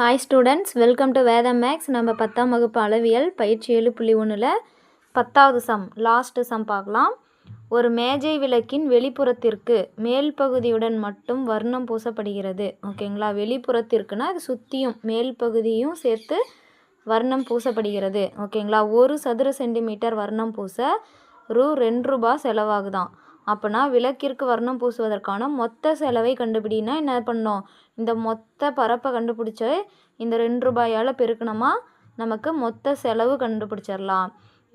Hi students welcome to Vedam maths நம்ம பத்தாம் வகுப்பு அளவியல் பயிற்சி ஏழு புள்ளி ஒன்றில் பத்தாவது சம் லாஸ்ட்டு சம் பார்க்கலாம். ஒரு மேஜை விளக்கின் வெளிப்புறத்திற்கு மேல் பகுதியுடன் மட்டும் வர்ணம் பூசப்படுகிறது. ஓகேங்களா வெளிப்புறத்திற்குனா அது சுற்றியும் மேல் பகுதியும் சேர்த்து வர்ணம் பூசப்படுகிறது. ஓகேங்களா ஒரு சதுர சென்டிமீட்டர் வர்ணம் பூச ரூ ரெண்டு ரூபா செலவாகுதான். அப்போனா விளக்கிற்கு வர்ணம் பூசுவதற்கான மொத்த செலவை கண்டுபிடினா என்ன பண்ணோம்? இந்த மொத்த பரப்பை கண்டுபிடிச்சி இந்த ரெண்டு ரூபாயால் பெருக்கணுமா? நமக்கு மொத்த செலவு கண்டுபிடிச்சிடலாம்.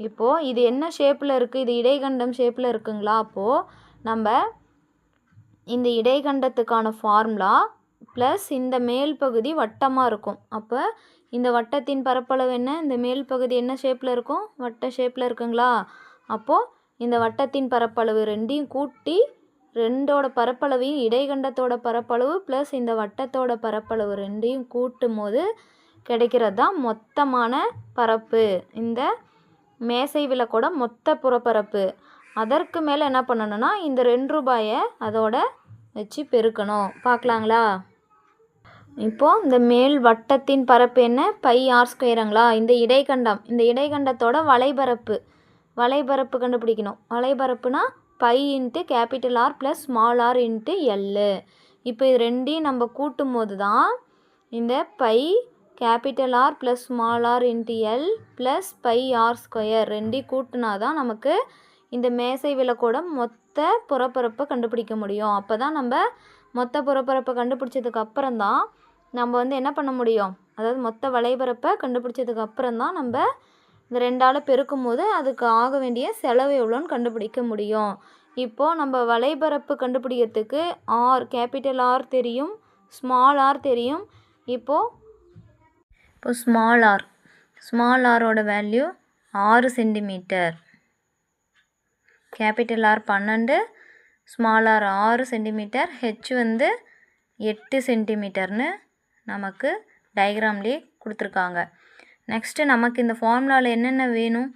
இப்போது இது என்ன ஷேப்பில் இருக்குது இது இடைகண்டம் ஷேப்பில் இருக்குங்களா? அப்போது நம்ம இந்த இடைகண்டத்துக்கான ஃபார்முலா ப்ளஸ் இந்த மேல் பகுதி வட்டமாக இருக்கும். அப்போ இந்த வட்டத்தின் பரப்பளவு என்ன? இந்த மேல் பகுதி என்ன ஷேப்பில் இருக்கும்? வட்ட ஷேப்பில் இருக்குங்களா? அப்போது இந்த வட்டத்தின் பரப்பளவு ரெண்டையும் கூட்டி ரெண்டோட பரப்பளவையும் இடைகண்டத்தோட பரப்பளவு ப்ளஸ் இந்த வட்டத்தோட பரப்பளவு ரெண்டையும் கூட்டும் போது கிடைக்கிறது தான் மொத்தமான பரப்பு. இந்த மேசை விளக்கோட மொத்த புறப்பரப்பு. அதற்கு மேலே என்ன பண்ணணும்னா இந்த ரெண்டு ரூபாயை அதோட வச்சு பெருக்கணும். பார்க்கலாங்களா? இப்போது இந்த மேல் வட்டத்தின் பரப்பு என்ன? பை ஆர் ஸ்கொயருங்களா இந்த இடைக்கண்டம் இந்த இடைக்கண்டத்தோட வலைபரப்பு வலைபரப்பு கண்டுபிடிக்கணும். வலைபரப்புனா pi into capital R plus small R into L இப்போ இது ரெண்டையும் நம்ம கூட்டும் போது தான் இந்த pi capital R plus small R into L plus pi R square ரெண்டையும் கூட்டினா தான் நமக்கு இந்த மேசை விளக்கோட மொத்த புறப்பரப்பை கண்டுபிடிக்க முடியும். அப்போ தான் நம்ம மொத்த புறப்பரப்பை கண்டுபிடிச்சதுக்கு அப்புறம் தான் நம்ம வந்து என்ன பண்ண முடியும்? அதாவது மொத்த வலைபரப்பை கண்டுபிடிச்சதுக்கு அப்புறம் தான் நம்ம இந்த ரெண்டால் பெருக்கும் போது அதுக்கு ஆக வேண்டிய செலவு எவ்வளோன்னு கண்டுபிடிக்க முடியும். இப்போது நம்ம வலைபரப்பு கண்டுபிடிக்கிறதுக்கு ஆர் கேபிட்டல் ஆர் தெரியும் ஸ்மால் ஆர் தெரியும். இப்போது இப்போ small R small R value ஆறு சென்டிமீட்டர் கேபிட்டல் ஆர் பன்னெண்டு ஸ்மால் ஆர் ஆறு சென்டிமீட்டர் ஹெச் வந்து எட்டு சென்டிமீட்டர்னு நமக்கு டயக்ராம்லேயே கொடுத்துருக்காங்க. நெக்ஸ்ட்டு நமக்கு இந்த ஃபார்முலாவில் என்னென்ன வேணும்?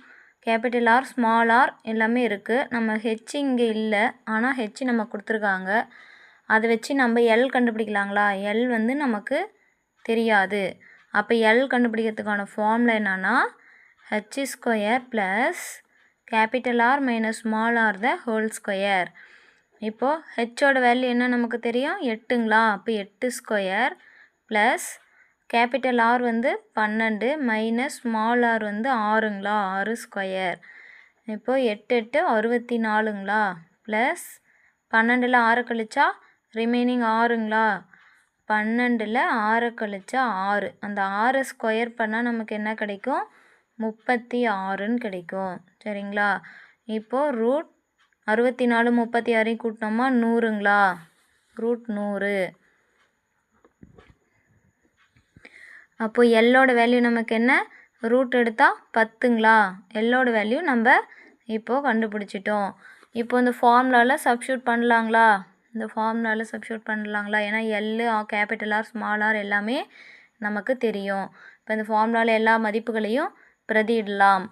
கேபிட்டல் ஆர் ஸ்மால் ஆர் எல்லாமே இருக்குது நம்ம ஹெச் இங்கே இல்லை. ஆனால் ஹெச் நம்ம கொடுத்துருக்காங்க. அதை வச்சு நம்ம எல் கண்டுபிடிக்கலாங்களா? எல் வந்து நமக்கு தெரியாது. அப்போ எல் கண்டுபிடிக்கிறதுக்கான ஃபார்முலா என்னென்னா H square plus capital R minus small R the whole square இப்போது ஹெச்சோட வேல்யூ என்ன நமக்கு தெரியும்? எட்டுங்களா? அப்போ எட்டு ஸ்கொயர் ப்ளஸ் கேபிட்டல் ஆர் வந்து பன்னெண்டு மைனஸ் ஸ்மால் ஆர் வந்து ஆறுங்களா? ஆறு ஸ்கொயர் இப்போது எட்டு எட்டு அறுபத்தி நாலுங்களா ப்ளஸ் பன்னெண்டில் ஆறு கழிச்சா ரிமைனிங் ஆறுங்களா? பன்னெண்டில் ஆறு கழிச்சா ஆறு. அந்த ஆறு ஸ்கொயர் பண்ணால் நமக்கு என்ன கிடைக்கும்? முப்பத்தி ஆறுன்னு கிடைக்கும். சரிங்களா? இப்போது ரூட் அறுபத்தி நாலு முப்பத்தி ஆறையும் கூட்டினோமா? நூறுங்களா? ரூட் நூறு. அப்போது எல்லோட வேல்யூ நமக்கு என்ன? ரூட் எடுத்தால் பத்துங்களா? எல்லோட வேல்யூ நம்ம இப்போது கண்டுபிடிச்சிட்டோம். இப்போ இந்த ஃபார்முலாவில் சப்ஸ்டியூட் பண்ணலாங்களா? இந்த ஃபார்முலாவில் சப்ஸ்டியூட் பண்ணலாங்களா? ஏன்னா L capital R small R எல்லாமே நமக்கு தெரியும். இப்போ இந்த ஃபார்முலாவில் எல்லா மதிப்புகளையும் பிரதியிடலாம்.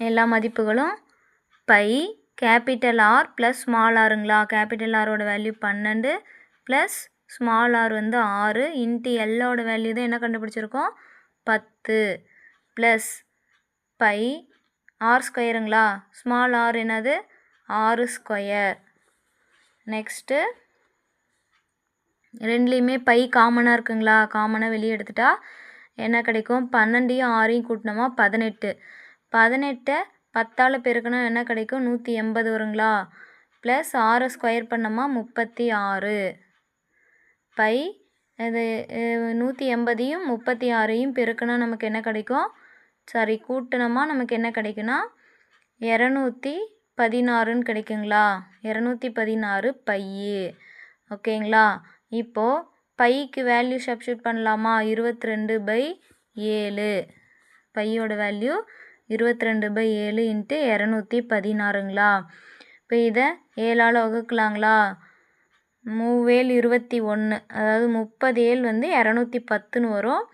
எல்லா மதிப்புகளும் pi capital R plus small ஆருங்களா capital ஆரோட வேல்யூ பன்னெண்டு ப்ளஸ் ஸ்மால் ஆர் வந்து ஆறு இன்ட்டு எல்லோட வேல்யூ தான் என்ன கண்டுபிடிச்சிருக்கோம்? பத்து ப்ளஸ் பை ஆர் ஸ்கொயருங்களா ஸ்மால் ஆர் என்னது? ஆறு ஸ்கொயர் நெக்ஸ்ட்டு ரெண்டுலேயுமே பை காமனாக இருக்குங்களா? காமனாக வெளியே எடுத்துட்டா என்ன கிடைக்கும்? பன்னெண்டையும் ஆறையும் கூட்டினோமா? பதினெட்டு. பதினெட்டை பத்தால் பெருக்கணும் என்ன கிடைக்கும்? நூற்றி எண்பது வருங்களா? ப்ளஸ் ஆறு ஸ்கொயர் பண்ணோமா? முப்பத்தி ஆறு. பை. இது நூற்றி எண்பதையும் முப்பத்தி ஆறையும் பெருக்கினா நமக்கு என்ன கிடைக்கும்? சாரி கூட்டினோமா நமக்கு என்ன கிடைக்குன்னா இரநூத்தி பதினாறுன்னு கிடைக்குங்களா? இரநூத்தி பதினாறு பையு ஓகேங்களா? இப்போது பைக்கு வேல்யூ சப்ஸ்டியூட் பண்ணலாமா? இருபத்தி ரெண்டு பை ஏழு. பையோட வேல்யூ இருபத்தி ரெண்டு பை ஏழு இன்ட்டு இரநூத்தி பதினாறுங்களா? இப்போ இதை ஏழால் வகுக்கலாங்களா? மூவேல் இருபத்தி ஒன்று அதாவது முப்பது ஏழு வந்து இரநூத்தி பத்துன்னு வரும்.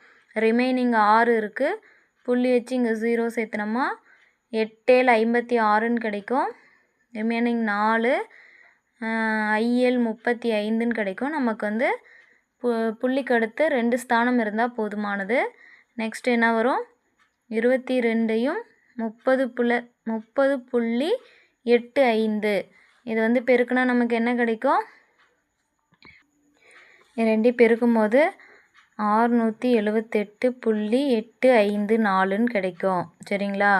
ரிமைனிங் ஆறு இருக்குது புள்ளி வச்சு இங்கே ஜீரோ சேர்த்துனோமா எட்டேல் ஐம்பத்தி ஆறுன்னு கிடைக்கும். ரிமைனிங் நாலு ஐஏல் முப்பத்தி ஐந்துன்னு கிடைக்கும். நமக்கு வந்து பு புள்ளிக்கு அடுத்து ரெண்டு ஸ்தானம் இருந்தால் போதுமானது. நெக்ஸ்ட் என்ன வரும்? இருபத்தி ரெண்டையும் முப்பது புள்ள முப்பது புள்ளி எட்டு ஐந்து. இது வந்து பெருக்குனா நமக்கு என்ன கிடைக்கும்? ரெண்டையும் பெருக்கும்போது ஆறுநூற்றி எழுவத்தெட்டு புள்ளி எட்டு ஐந்து நாலுன்னு கிடைக்கும். சரிங்களா?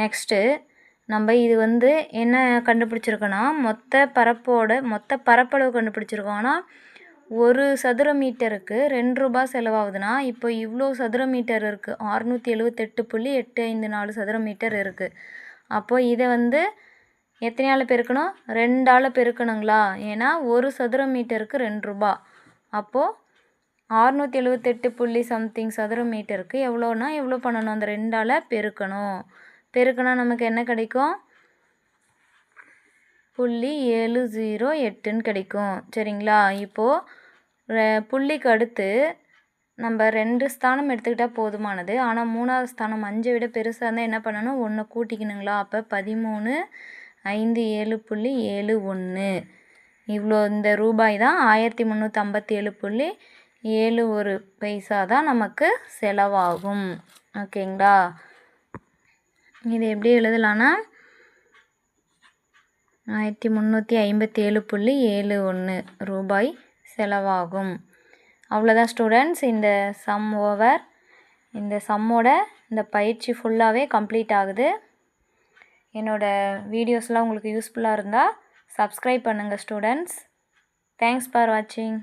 நெக்ஸ்ட்டு நம்ம இது வந்து என்ன கண்டுபிடிச்சிருக்கோன்னா மொத்த பரப்போட மொத்த பரப்பளவு கண்டுபிடிச்சிருக்கோன்னா ஒரு சதுர மீட்டருக்கு ரெண்டு ரூபாய் செலவாகுதுன்னா இப்போ இவ்வளோ சதுர மீட்டர் இருக்குது அறுநூற்றி எழுவத்தெட்டு புள்ளி எட்டு ஐந்து நாலு சதுர மீட்டர் இருக்குது அப்போது இதை வந்து எத்தனையால் பெருக்கணும்? ரெண்டால் பெருக்கணுங்களா? ஏன்னா ஒரு சதுர மீட்டருக்கு ரெண்டு ரூபா. அப்போது ஆறுநூற்றி எழுபத்தெட்டு புள்ளி சம்திங் சதுர மீட்டருக்கு எவ்வளோனா எவ்வளோ பண்ணணும்? அந்த ரெண்டால் பெருக்கணும். பெருக்கினா நமக்கு என்ன கிடைக்கும்? புள்ளி ஏழு ஜீரோ எட்டுன்னு கிடைக்கும். சரிங்களா? இப்போது புள்ளிக்கு அடுத்து நம்ம ரெண்டு ஸ்தானம் எடுத்துக்கிட்டால் போதுமானது. ஆனால் மூணாவது ஸ்தானம் அஞ்சை விட பெருசாக இருந்தால் என்ன பண்ணணும்? ஒன்று கூட்டிக்கணுங்களா? அப்போ பதிமூணு ஐந்து ஏழு புள்ளி ஏழு ஒன்று இவ்வளோ இந்த ரூபாய் தான் ஆயிரத்தி முந்நூற்றி ஐம்பத்தி ஏழு புள்ளி ஏழு ஒரு பைசா தான் நமக்கு செலவாகும். ஓகேங்களா? இது எப்படி எழுதலான்னா ஆயிரத்தி முந்நூற்றி ஐம்பத்தி ஏழு புள்ளி ஏழு ஒன்று ரூபாய் செலவாகும். அவ்வளோதான் ஸ்டூடெண்ட்ஸ் இந்த சம் ஓவர் இந்த சம்மோட இந்த பயிற்சி ஃபுல்லாகவே கம்ப்ளீட் ஆகுது. என்னோடய வீடியோஸ்லாம் உங்களுக்கு யூஸ்ஃபுல்லாக இருந்தால் சப்ஸ்கிரைப் பண்ணுங்கள் ஸ்டூடெண்ட்ஸ் தேங்க்ஸ் ஃபார் வாட்சிங்